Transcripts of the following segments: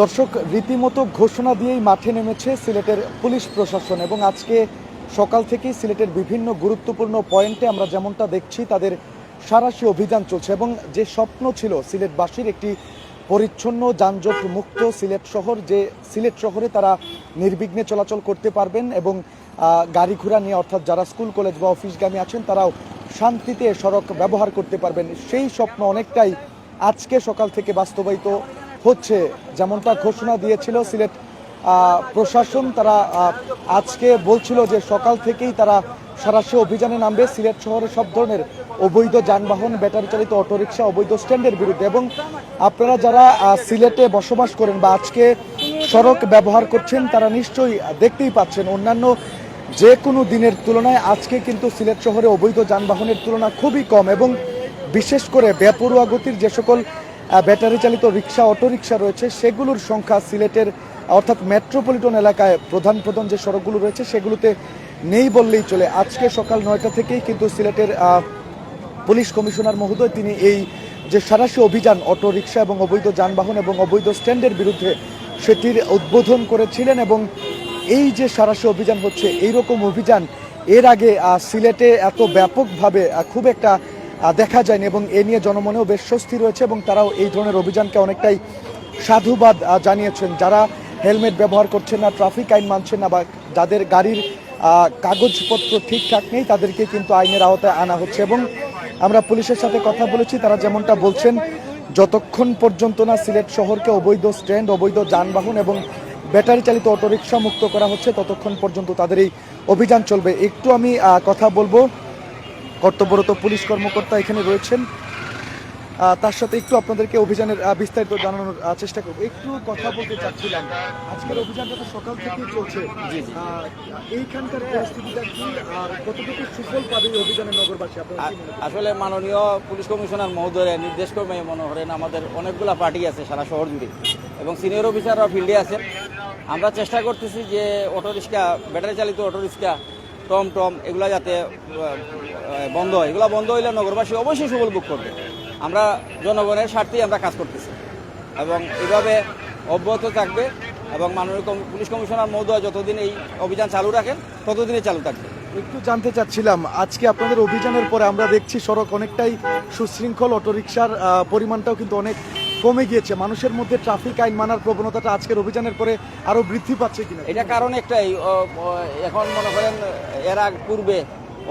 দর্শক, রীতিমতো ঘোষণা দিয়েই মাঠে নেমেছে সিলেটের পুলিশ প্রশাসন এবং আজকে সকাল থেকেই সিলেটের বিভিন্ন গুরুত্বপূর্ণ পয়েন্টে আমরা যেমনটা দেখছি, তাদের সারাশি অভিযান চলছে এবং যে স্বপ্ন ছিল সিলেটবাসীর একটি পরিচ্ছন্ন যানজট মুক্ত সিলেট শহর, যে সিলেট শহরে তারা নির্বিঘ্নে চলাচল করতে পারবেন এবং গাড়ি ঘোড়া নিয়ে অর্থাৎ যারা স্কুল, কলেজ বা অফিসগামী আছেন, তারাও শান্তিতে সড়ক ব্যবহার করতে পারবেন। সেই স্বপ্ন অনেকটাই আজকে সকাল থেকে বাস্তবায়িত হচ্ছে, যেমনটা ঘোষণা দিয়েছিল সিলেট প্রশাসন, তারা আজকে বলছিল যে সকাল থেকেই তারা সরাসরি অভিযানে নামবে। সিলেট শহরে সব ধরনের অবৈধ যানবাহন, ব্যাটারি চালিত অটোরিকশা, অবৈধ স্ট্যান্ডের বিরুদ্ধে এবং আপনারা যারা সিলেটে বসবাস করেন বা আজকে সড়ক ব্যবহার করছেন, তারা নিশ্চয়ই দেখতেই পাচ্ছেন। অন্যান্য যে কোনো দিনের তুলনায় আজকে কিন্তু সিলেট শহরে অবৈধ যানবাহনের তুলনা খুবই কম এবং বিশেষ করে বেপরোয়া গতির যে সকল ব্যাটারি চালিত রিক্সা অটোরিকশা রয়েছে। সেগুলোর সংখ্যা সিলেটের, অর্থাৎ মেট্রোপলিটন এলাকায় প্রধান প্রধান যে সড়কগুলো রয়েছে, সেগুলোতে নেই বললেই চলে। আজকে সকাল নয়টা থেকেই কিন্তু সিলেটের পুলিশ কমিশনার মহোদয় তিনি এই যে সারাশি অভিযান অটো রিক্সা এবং অবৈধ যানবাহন এবং অবৈধ স্ট্যান্ডের বিরুদ্ধে সেটির উদ্বোধন করেছিলেন এবং এই যে সারাশি অভিযান হচ্ছে, এইরকম অভিযান, এর আগে সিলেটে এত ব্যাপকভাবে খুব একটা দেখা যায়নি এবং এ নিয়ে জনমনেও বেশ স্বস্তি রয়েছে এবং তারাও এই ধরনের অভিযানকে অনেকটাই সাধুবাদ জানিয়েছেন। যারা হেলমেট ব্যবহার করছেন না, ট্রাফিক আইন মানছেন না বা যাদের গাড়ির কাগজপত্র ঠিকঠাক নেই, তাদেরকে কিন্তু আইনের আওতায় আনা হচ্ছে এবং আমরা পুলিশের সাথে কথা বলেছি, তারা যেমনটা বলছেন, যতক্ষণ পর্যন্ত না সিলেট শহরকে অবৈধ স্ট্যান্ড, অবৈধ যানবাহন এবং ব্যাটারি চালিত অটোরিকশা মুক্ত করা হচ্ছে, ততক্ষণ পর্যন্ত তাদের এই অভিযান চলবে। একটু আমি কথা বলব কর্তব্যরত পুলিশ কর্মকর্তা এখানে রয়েছেন। তার সাথে একটু আপনাদেরকে অভিযানের বিস্তারিত জানানোর চেষ্টা করব। একটু কথা বলতে চাচ্ছিলাম। আজকের অভিযানটা তো সকাল থেকেই চলছে। এইখানকার পরিস্থিতিটা কি? আর কতটুকু সুফল পাবে এই অভিযানের নগরবাসী? আসলে মাননীয় পুলিশ কমিশনার মহোদয়ের নির্দেশ ক্রমে মনে করেন আমাদের অনেকগুলা পার্টি আছে সারা শহর জুড়ে এবং সিনিয়র অফিসাররা ফিল্ডে আছেন। আমরা চেষ্টা করতেছি যে অটোরিক্সা ব্যাটারি চালিত অটো রিক্সা টম টম, এগুলো যাতে বন্ধ হয়। এগুলো বন্ধ হইলে নগরবাসী অবশ্যই সুফল বুক করবে। আমরা জনগণের স্বার্থেই আমরা কাজ করতেছি। এবং এভাবে অব্যাহত থাকবে এবং মাননীয় পুলিশ কমিশনার মহোদয় যতদিন এই অভিযান চালু রাখেন, ততদিনই চালু থাকবে। একটু জানতে চাচ্ছিলাম, আজকে আপনাদের অভিযানের পরে আমরা দেখছি সড়ক অনেকটাই সুশৃঙ্খল, অটোরিকশার পরিমাণটাও কিন্তু অনেক কমে গিয়েছে। মানুষের মধ্যে ট্রাফিক আইন মানার প্রবণতাটা আজকের অভিযানের পরে আরও বৃদ্ধি পাচ্ছে কিনা? এটা কারণ একটাই এখন মনে করেন, এর পূর্বে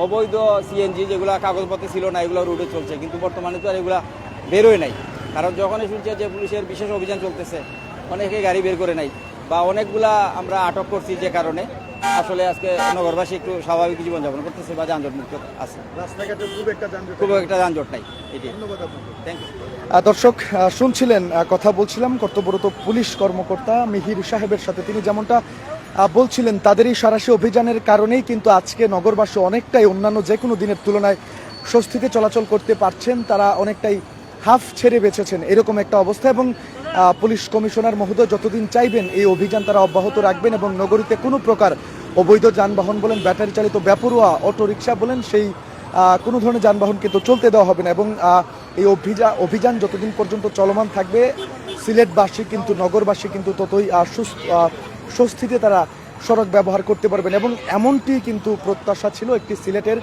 অবৈধ সিএনজি যেগুলো কাগজপত্র ছিল না, এগুলো রোডে চলছে, কিন্তু বর্তমানে তো আর এগুলা বেরোয় নাই। কারণ যখনই শুনছে যে পুলিশের বিশেষ অভিযান চলতেছে, অনেকে গাড়ি বের করে নাই, বা অনেকগুলা আমরা আটক করছি যে কারণে আসলে আজকে নগরবাসী একটু স্বাভাবিক জীবনযাপন করতেছে বা যানজট মুক্ত আছে খুব একটা যানজট নাই। এটি। দর্শক শুনছিলেন কথা বলছিলাম কর্তব্যরত পুলিশ কর্মকর্তা মিহির সাহেবের সাথে। তিনি যেমনটা বলছিলেন তাদের এই সারাশি অভিযানের কারণেই কিন্তু আজকে নগরবাসী অনেকটাই অন্যান্য যে কোনো দিনের তুলনায় স্বস্তিতে চলাচল করতে পারছেন। তারা অনেকটাই হাফ ছেড়ে বেঁচেছেন এরকম একটা অবস্থা। এবং পুলিশ কমিশনার মহোদয় যতদিন চাইবেন এই অভিযান তারা অব্যাহত রাখবেন এবং নগরীতে কোনো প্রকার অবৈধ যানবাহন বলেন, ব্যাটারি চালিত ব্যাপরোয়া অটোরিকশা বলেন, সেই কোনো ধরনের যানবাহন কিন্তু চলতে দেওয়া হবে না এবং এই অভিযান অভিযান যতদিন পর্যন্ত চলমান থাকবে, সিলেটবাসী কিন্তু, নগরবাসী কিন্তু ততই স্বস্তিতে তারা সড়ক ব্যবহার করতে পারবেন এবং এমনটি কিন্তু প্রত্যাশা ছিল একটি সিলেটের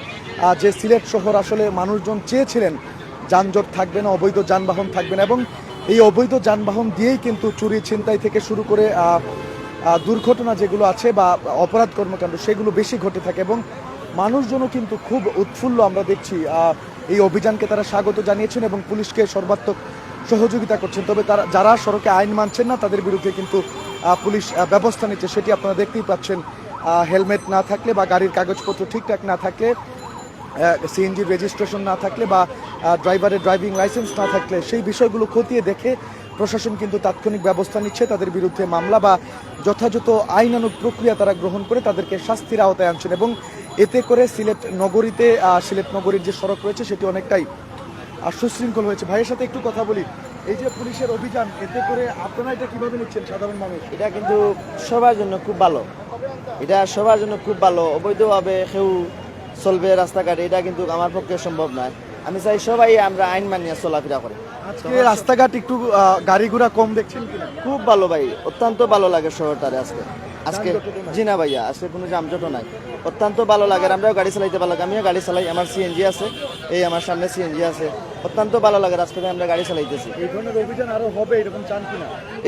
যে সিলেট শহর আসলে মানুষজন চেয়েছিলেন, যানজট থাকবে না, অবৈধ যানবাহন থাকবে না এবং এই অবৈধ যানবাহন দিয়েই কিন্তু চুরি ছিনতাই থেকে শুরু করে দুর্ঘটনা যেগুলো আছে বা অপরাধ কর্মকাণ্ড, সেগুলো বেশি ঘটে থাকে এবং মানুষজনও কিন্তু খুব উৎফুল্ল আমরা দেখছি এই অভিযানকে তারা স্বাগত জানিয়েছেন এবং পুলিশকে সর্বাত্মক সহযোগিতা করছেন। তবে তারা, যারা সড়কে আইন মানছেন না, তাদের বিরুদ্ধে কিন্তু পুলিশ ব্যবস্থা নিচ্ছে, সেটি আপনারা দেখতেই পাচ্ছেন হেলমেট না থাকলে বা গাড়ির কাগজপত্র ঠিকঠাক না থাকলে সিএনজি রেজিস্ট্রেশন না থাকলে বা ড্রাইভারের ড্রাইভিং লাইসেন্স না থাকলে সেই বিষয়গুলো খতিয়ে দেখে প্রশাসন কিন্তু তাৎক্ষণিক ব্যবস্থা নিচ্ছে। তাদের বিরুদ্ধে মামলা বা যথাযথ আইনানুগ প্রক্রিয়া তারা গ্রহণ করে তাদেরকে শাস্তির আওতায় আনছেন এবং এতে করে সিলেট নগরীতে সিলেট নগরীর যে সড়ক রয়েছে সেটি অনেকটাই সুশৃঙ্খল হয়েছে। ভাইয়ের সাথে একটু কথা বলি। এই যে পুলিশের অভিযান, এতে করে আপনারা এটা কীভাবে নিচ্ছেন সাধারণ মানুষ? এটা কিন্তু সবার জন্য খুব ভালো। এটা সবার জন্য খুব ভালো। অবৈধভাবে কেউ চলবে রাস্তাঘাটে, এটা কিন্তু আমার পক্ষে সম্ভব নয়। আমি চাই সবাই আমরা আইন মানিয়ে চলাফেরা করি। আজকে রাস্তাঘাট একটু গাড়ি ঘোড়া কম দেখছেন খুব ভালো ভাই অত্যন্ত ভালো লাগে শহরটারে আজকে। আজকে জি না ভাইয়া আজকে কোনো যানজটও নাই। অত্যন্ত ভালো লাগে আমরাও গাড়ি চালাইতে ভালো লাগে। আমিও গাড়ি চালাই আমার সিএনজি আছে এই আমার সামনে সিএনজি আছে। অত্যন্ত ভালো লাগে রাস্তাতে আমরা গাড়ি চালাইতেছি। এই ধরনের অভিযান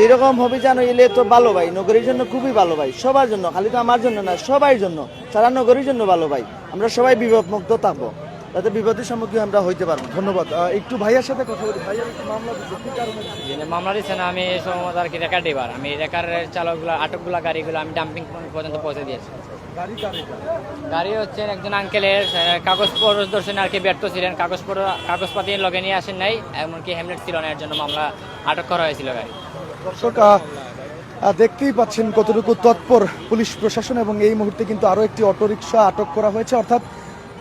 এরকম হবে জানো এলে তো ভালো ভাই নগরীর জন্য খুবই ভালো ভাই সবার জন্য খালি তো আমার জন্য না সবার জন্য সারা নগরীর জন্য ভালো ভাই। আমরা সবাই বিপদ থাকব। যাতে বিপদের সম্মুখীন আমরা হইতে পারব। ধন্যবাদ। একটু ভাইয়ার সাথে কথা বলি। ভাইয়ার একটু মামলা দিচ্ছে কি কারণে যিনি মামলা দিচ্ছেন আমি এই সময় আর কি রেকার ড্রাইভার আমি রেকার চালকগুলো আটকগুলো গাড়িগুলো আমি ডাম্পিং পর্যন্ত পৌঁছে দিয়েছি। গাড়ি কার এটা? গাড়ি হচ্ছে একজন আঙ্কেলের কাগজ প্রদর্শনে আর কি ব্যর্থ ছিলেন। কাগজ কাগজপাতি লগে নিয়ে আসেন নাই এমনকি হেমলেট ছিল না এর জন্য মামলা আটক করা হয়েছিল গাড়ি। দর্শক দেখতেই পাচ্ছেন কতটুকু তৎপর পুলিশ প্রশাসন এবং এই মুহূর্তে কিন্তু আরও একটি অটোরিকশা আটক করা হয়েছে। অর্থাৎ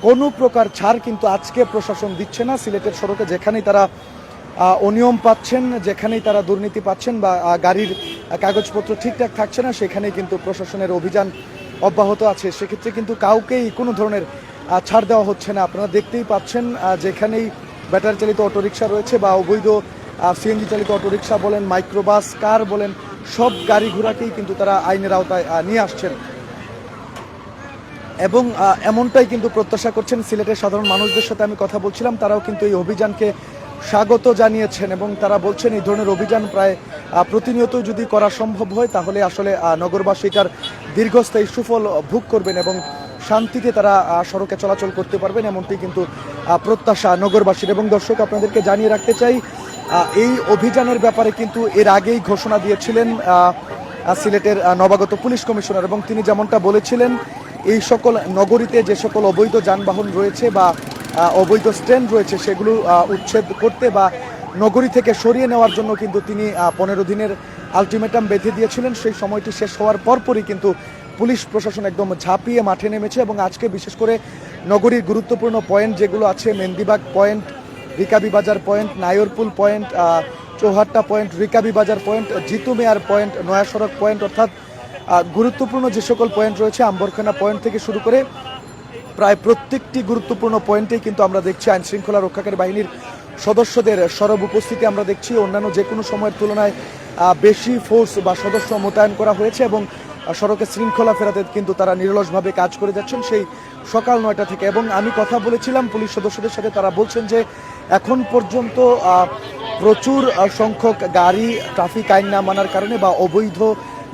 কোনো প্রকার ছাড় কিন্তু আজকে প্রশাসন দিচ্ছে না। সিলেটের সড়কে যেখানেই তারা অনিয়ম পাচ্ছেন, যেখানেই তারা দুর্নীতি পাচ্ছেন বা গাড়ির কাগজপত্র ঠিকঠাক থাকছে না, সেখানেই কিন্তু প্রশাসনের অভিযান অব্যাহত আছে। সেক্ষেত্রে কিন্তু কাউকেই কোনো ধরনের ছাড় দেওয়া হচ্ছে না। আপনারা দেখতেই পাচ্ছেন যেখানেই ব্যাটারি চালিত অটোরিকশা রয়েছে বা অবৈধ সিএনজি চালিত অটোরিকশা বলেন, মাইক্রোবাস, কার বলেন, সব গাড়ি ঘোড়াকেই কিন্তু তারা আইনের আওতায় নিয়ে আসছেন। এবং এমনটাই কিন্তু প্রত্যাশা করছেন সিলেটের সাধারণ মানুষদের সাথে আমি কথা বলছিলাম। তারাও কিন্তু এই অভিযানকে স্বাগত জানিয়েছেন এবং তারা বলছেন এই ধরনের অভিযান প্রায় প্রতিনিয়ত যদি করা সম্ভব হয়, তাহলে আসলে নগরবাসী এটার দীর্ঘস্থায়ী সুফল ভোগ করবেন এবং শান্তিতে তারা সড়কে চলাচল করতে পারবেন এমনটি কিন্তু প্রত্যাশা নগরবাসীর। এবং দর্শক, আপনাদেরকে জানিয়ে রাখতে চাই এই অভিযানের ব্যাপারে কিন্তু এর আগেই ঘোষণা দিয়েছিলেন সিলেটের নবাগত পুলিশ কমিশনার এবং তিনি যেমনটা বলেছিলেন এই সকল নগরীতে যে সকল অবৈধ যানবাহন রয়েছে বা অবৈধ স্ট্যান্ড রয়েছে, সেগুলো উচ্ছেদ করতে বা নগরী থেকে সরিয়ে নেওয়ার জন্য কিন্তু তিনি পনেরো দিনের আলটিমেটাম বেঁধে দিয়েছিলেন। সেই সময়টি শেষ হওয়ার পরপরই কিন্তু পুলিশ প্রশাসন একদম ঝাঁপিয়ে মাঠে নেমেছে এবং আজকে বিশেষ করে নগরীর গুরুত্বপূর্ণ পয়েন্ট যেগুলো আছে Mendibag point Rikabi Bazar point Nayarpul point Chowhatta point Rikabi Bazar point, Jitu মেয়ার পয়েন্ট নয়া সড়ক পয়েন্ট, অর্থাৎ গুরুত্বপূর্ণ যে সকল পয়েন্ট রয়েছে, আম্বরখানা পয়েন্ট থেকে শুরু করে প্রায় প্রত্যেকটি গুরুত্বপূর্ণ পয়েন্টেই কিন্তু আমরা দেখছি আইন শৃঙ্খলা রক্ষাকারী বাহিনীর সদস্যদের সরব উপস্থিতি আমরা দেখছি। অন্যান্য যে কোনো সময়ের তুলনায় বেশি ফোর্স বা সদস্য মোতায়েন করা হয়েছে এবং সড়কে শৃঙ্খলা ফেরাতে কিন্তু তারা নিরলসভাবে কাজ করে যাচ্ছেন সেই সকাল নয়টা থেকে। এবং আমি কথা বলেছিলাম পুলিশ সদস্যদের সাথে, তারা বলছেন যে এখন পর্যন্ত প্রচুর সংখ্যক গাড়ি, ট্রাফিক আইন না মানার কারণে বা অবৈধ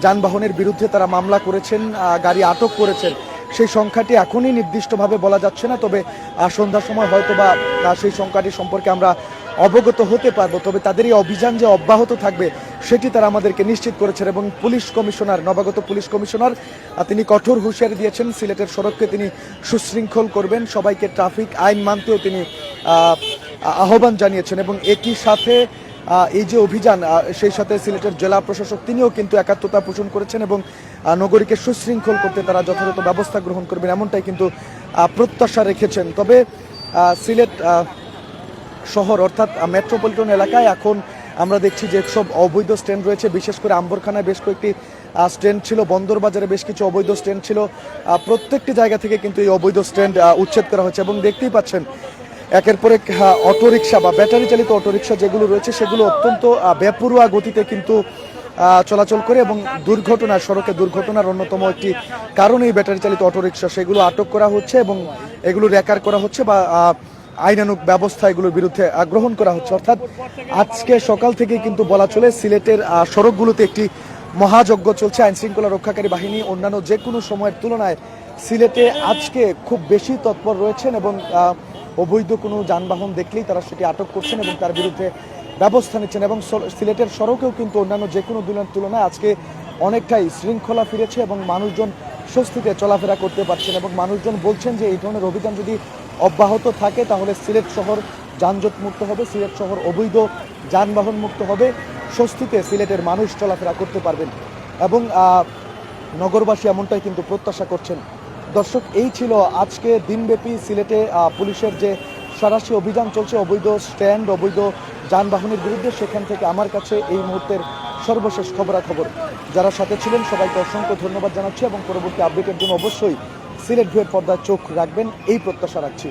যানবাহনের বিরুদ্ধে তারা মামলা করেছেন গাড়ি আটক করেছেন। সেই সংখ্যাটি এখনই নির্দিষ্টভাবে বলা যাচ্ছে না, তবে সন্ধ্যার সময় হয়তো বা সেই সংখ্যাটি সম্পর্কে আমরা অবগত হতে পারব। তবে তাদের এই অভিযান যে অব্যাহত থাকবে, সেটি তারা আমাদেরকে নিশ্চিত করেছেন এবং পুলিশ কমিশনার, নবাগত পুলিশ কমিশনার তিনি কঠোর হুঁশিয়ারি দিয়েছেন, সিলেটের সড়ককে তিনি সুশৃঙ্খল করবেন, সবাইকে ট্রাফিক আইন মানতেও তিনি আহ্বান জানিয়েছেন এবং একই সাথে এই যে অভিযান সেই সাথে সিলেটের জেলা প্রশাসক তিনিও কিন্তু একাত্মতা পোষণ করেছেন এবং নগরীকে সুশৃঙ্খল করতে তারা যথাযথ ব্যবস্থা গ্রহণ করবেন এমনটাই কিন্তু প্রত্যাশা রেখেছেন। তবে সিলেট শহর অর্থাৎ মেট্রোপলিটন এলাকায় এখন আমরা দেখছি যে সব অবৈধ স্ট্যান্ড রয়েছে, বিশেষ করে আম্বরখানায় বেশ কয়েকটি স্ট্যান্ড ছিল, বন্দরবাজারে বেশ কিছু অবৈধ স্ট্যান্ড ছিল। প্রত্যেকটি জায়গা থেকে কিন্তু এই অবৈধ স্ট্যান্ড উচ্ছেদ করা হয়েছে এবং দেখতেই পাচ্ছেন একের পর এক অটোরিকশা বা ব্যাটারি চালিত অটোরিকশা যেগুলো রয়েছে, সেগুলো অত্যন্ত বেপরোয়া গতিতে কিন্তু চলাচল করে এবং দুর্ঘটনা, সড়কে দুর্ঘটনার অন্যতম একটি কারণ এই ব্যাটারি চালিত অটোরিকশা। সেগুলো আটক করা হচ্ছে এবং এগুলো রেকার করা হচ্ছে বা আইনানুক ব্যবস্থা এগুলোর বিরুদ্ধে গ্রহণ করা হচ্ছে। অর্থাৎ আজকে সকাল থেকে কিন্তু বলা চলে, সিলেটের সড়কগুলোতে একটি মহাযজ্ঞ চলছে। আইন শৃঙ্খলা রক্ষাকারী বাহিনী অন্যান্য যে কোনো সময়ের তুলনায় সিলেটে আজকে খুব বেশি তৎপর রয়েছেন এবং অবৈধ কোনো যানবাহন দেখলেই তারা সেটি আটক করছেন এবং তার বিরুদ্ধে ব্যবস্থা নিচ্ছেন এবং সিলেটের সড়কেও কিন্তু অন্যান্য যে কোনো দিনের তুলনায় আজকে অনেকটাই শৃঙ্খলা ফিরেছে এবং মানুষজন স্বস্তিতে চলাফেরা করতে পারছেন এবং মানুষজন বলছেন যে এই ধরনের অভিযান যদি অব্যাহত থাকে তাহলে সিলেট শহর যানজট মুক্ত হবে, সিলেট শহর অবৈধ যানবাহন মুক্ত হবে, স্বস্তিতে সিলেটের মানুষ চলাফেরা করতে পারবেন এবং নগরবাসী এমনটাই কিন্তু প্রত্যাশা করছেন। দর্শক, এই ছিল আজকে দিনব্যাপী সিলেটে পুলিশের যে সরাসরি অভিযান চলছে, অবৈধ স্ট্যান্ড, অবৈধ যানবাহনের বিরুদ্ধে, সেখান থেকে আমার কাছে এই মুহূর্তের সর্বশেষ খবরাখবর। যারা সাথে ছিলেন, সবাইকে অসংখ্য ধন্যবাদ জানাচ্ছি এবং পরবর্তী আপডেটের জন্য অবশ্যই সিলেট ভিউয়ের পর্দায় চোখ রাখবেন। এই প্রত্যাশা রাখছি।